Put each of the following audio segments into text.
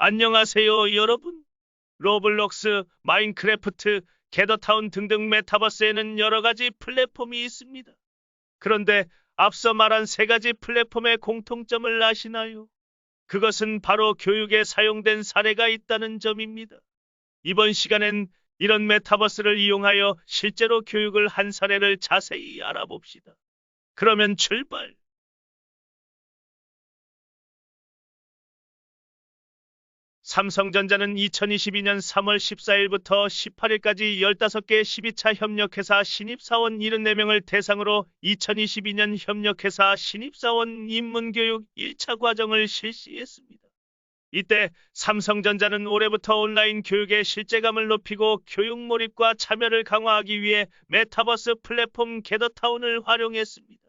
안녕하세요, 여러분. 로블록스, 마인크래프트, 게더타운 등등 메타버스에는 여러 가지 플랫폼이 있습니다. 그런데 앞서 말한 세 가지 플랫폼의 공통점을 아시나요? 그것은 바로 교육에 사용된 사례가 있다는 점입니다. 이번 시간엔 이런 메타버스를 이용하여 실제로 교육을 한 사례를 자세히 알아봅시다. 그러면 출발! 삼성전자는 2022년 3월 14일부터 18일까지 15개 12차 협력회사 신입사원 74명을 대상으로 2022년 협력회사 신입사원 입문교육 1차 과정을 실시했습니다. 이때 삼성전자는 올해부터 온라인 교육의 실제감을 높이고 교육 몰입과 참여를 강화하기 위해 메타버스 플랫폼 게더타운을 활용했습니다.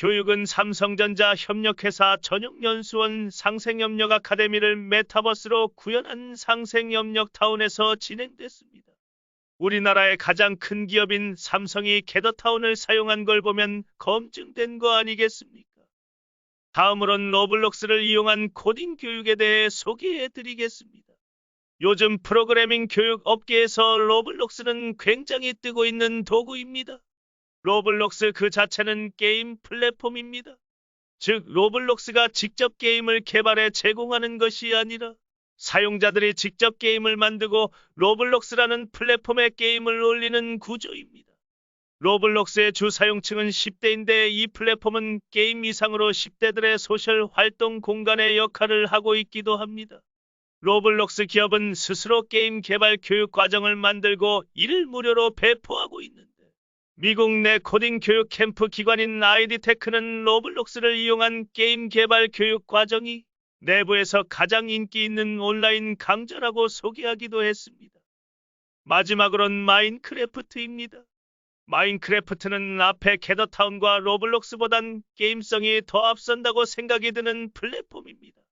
교육은 삼성전자 협력회사 전용연수원 상생협력 아카데미를 메타버스로 구현한 상생협력타운에서 진행됐습니다. 우리나라의 가장 큰 기업인 삼성이 게더타운을 사용한 걸 보면 검증된 거 아니겠습니까? 다음으론 로블록스를 이용한 코딩 교육에 대해 소개해 드리겠습니다. 요즘 프로그래밍 교육 업계에서 로블록스는 굉장히 뜨고 있는 도구입니다. 로블록스 그 자체는 게임 플랫폼입니다. 즉, 로블록스가 직접 게임을 개발해 제공하는 것이 아니라 사용자들이 직접 게임을 만들고 로블록스라는 플랫폼에 게임을 올리는 구조입니다. 로블록스의 주 사용층은 10대인데 이 플랫폼은 게임 이상으로 10대들의 소셜 활동 공간의 역할을 하고 있기도 합니다. 로블록스 기업은 스스로 게임 개발 교육 과정을 만들고 이를 무료로 배포하고 있는데 미국 내 코딩 교육 캠프 기관인 아이디테크는 로블록스를 이용한 게임 개발 교육 과정이 내부에서 가장 인기 있는 온라인 강좌라고 소개하기도 했습니다. 마지막으론 마인크래프트입니다. 마인크래프트는 앞에 게더타운과 로블록스보단 게임성이 더 앞선다고 생각이 드는 플랫폼입니다.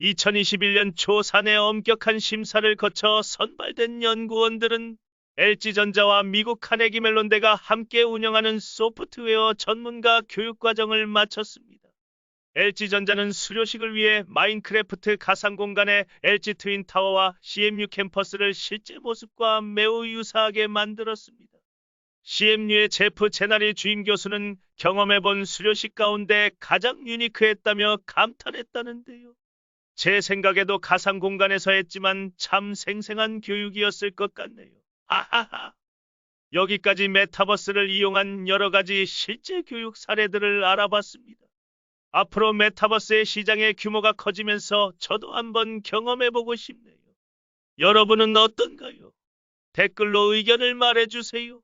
2021년 초 사내 엄격한 심사를 거쳐 선발된 연구원들은 LG전자와 미국 카네기 멜론대가 함께 운영하는 소프트웨어 전문가 교육과정을 마쳤습니다. LG전자는 수료식을 위해 마인크래프트 가상공간의 LG 트윈타워와 CMU 캠퍼스를 실제 모습과 매우 유사하게 만들었습니다. CMU의 제프 제나리 주임 교수는 경험해본 수료식 가운데 가장 유니크했다며 감탄했다는데요. 제 생각에도 가상 공간에서 했지만 참 생생한 교육이었을 것 같네요. 하하하. 여기까지 메타버스를 이용한 여러 가지 실제 교육 사례들을 알아봤습니다. 앞으로 메타버스의 시장의 규모가 커지면서 저도 한번 경험해보고 싶네요. 여러분은 어떤가요? 댓글로 의견을 말해주세요.